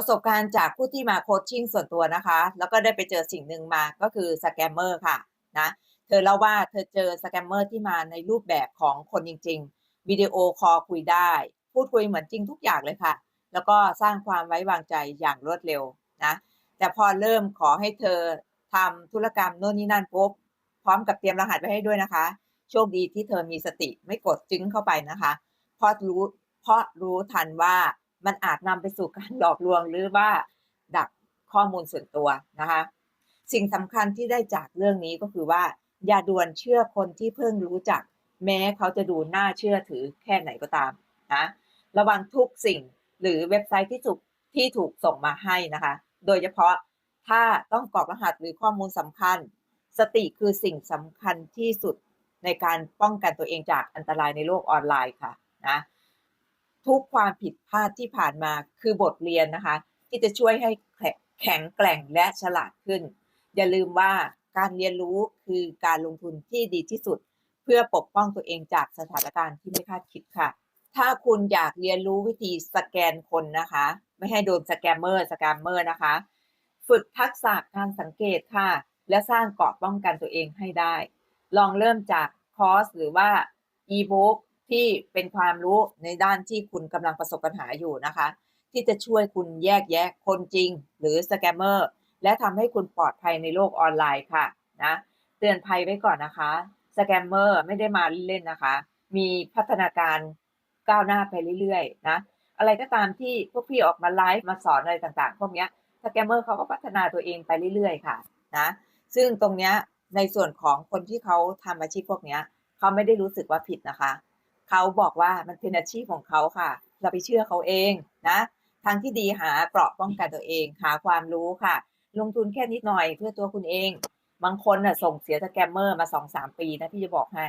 ประสบการณ์จากผู้ที่มาโคชชิ่งส่วนตัวนะคะ แล้วก็ได้ไปเจอสิ่งหนึ่งมาก็คือสแกมเมอร์ค่ะนะเธอเล่าว่าเธอเจอสแกมเมอร์ที่มาในรูปแบบของคนจริง ๆ วิดีโอคอลคุยได้ พูดคุยเหมือนจริงทุกอย่างเลยค่ะ แล้วก็สร้างความไว้วางใจอย่างรวดเร็วนะแต่พอเริ่มขอให้เธอทำธุรกรรมโน่นนี่นั่นปุ๊บพร้อมกับเตรียมรหัสไว้ให้ด้วยนะคะ โชคดีที่เธอมีสติไม่กดจึงเข้าไปนะคะเพราะรู้เพราะรู้ทันว่า มันอาจนำไปสู่การหลอกลวงหรือว่าดักข้อมูลส่วนตัวนะคะ สิ่งสำคัญที่ได้จากเรื่องนี้ก็คือว่า อย่าด่วนเชื่อคนที่เพิ่งรู้จัก แม้เขาจะดูน่าเชื่อถือแค่ไหนก็ตามนะระวังทุกสิ่งหรือเว็บไซต์ที่ถูกที่ถูกส่งมาให้นะคะ โดยเฉพาะถ้าต้องกรอกรหัสหรือข้อมูลสำคัญ สติคือสิ่งสำคัญที่สุดในการป้องกันตัวเองจากอันตรายในโลกออนไลน์ค่ะนะ ทุกความผิดพลาดที่ผ่านมาคือบทเรียนนะคะ ที่จะช่วยให้แข็งแกร่งและฉลาดขึ้น อย่าลืมว่าการเรียนรู้คือการลงทุนที่ดีที่สุด เพื่อปกป้องตัวเองจากสถานการณ์ที่ไม่คาดคิดค่ะ ถ้าคุณอยากเรียนรู้วิธีสแกนคนนะคะ ไม่ให้โดนสแกมเมอร์สแกมเมอร์นะคะ ฝึกทักษะการสังเกตค่ะ และสร้างเกราะป้องกันตัวเองให้ได้ ลองเริ่มจากคอร์สหรือว่าอีบุ๊ก ที่เป็นความรู้ในด้านที่คุณกำลังประสบปัญหาอยู่นะคะ ที่จะช่วยคุณแยกแยะคนจริง หรือสแกมเมอร์และทำให้คุณปลอดภัยในโลกออนไลน์ค่ะนะเตือนภัยไว้ก่อนนะคะสแกมเมอร์ไม่ได้มาเล่นๆนะคะ มีพัฒนาการก้าวหน้าไปเรื่อยๆนะอะไรก็ตามที่พวกพี่ออกมาไลฟ์มาสอนอะไรต่างๆ พวกนี้สแกมเมอร์เขาก็พัฒนาตัวเองไปเรื่อยๆ ค่ะนะซึ่งตรงเนี้ยในส่วนของคนที่เขาทำอาชีพพวกนี้เขาไม่ได้รู้สึกว่าผิดนะคะ เขาบอกว่ามันเป็นอาชีพของเขาค่ะ เราไปเชื่อเขาเองนะทางที่ดีหาเกราะป้องกันตัวเอง หาความรู้ค่ะ ลงทุนแค่นิดหน่อยเพื่อตัวคุณเอง บางคนน่ะส่งเสียสแกมเมอร์มาสองสามปีนะพี่จะบอกให้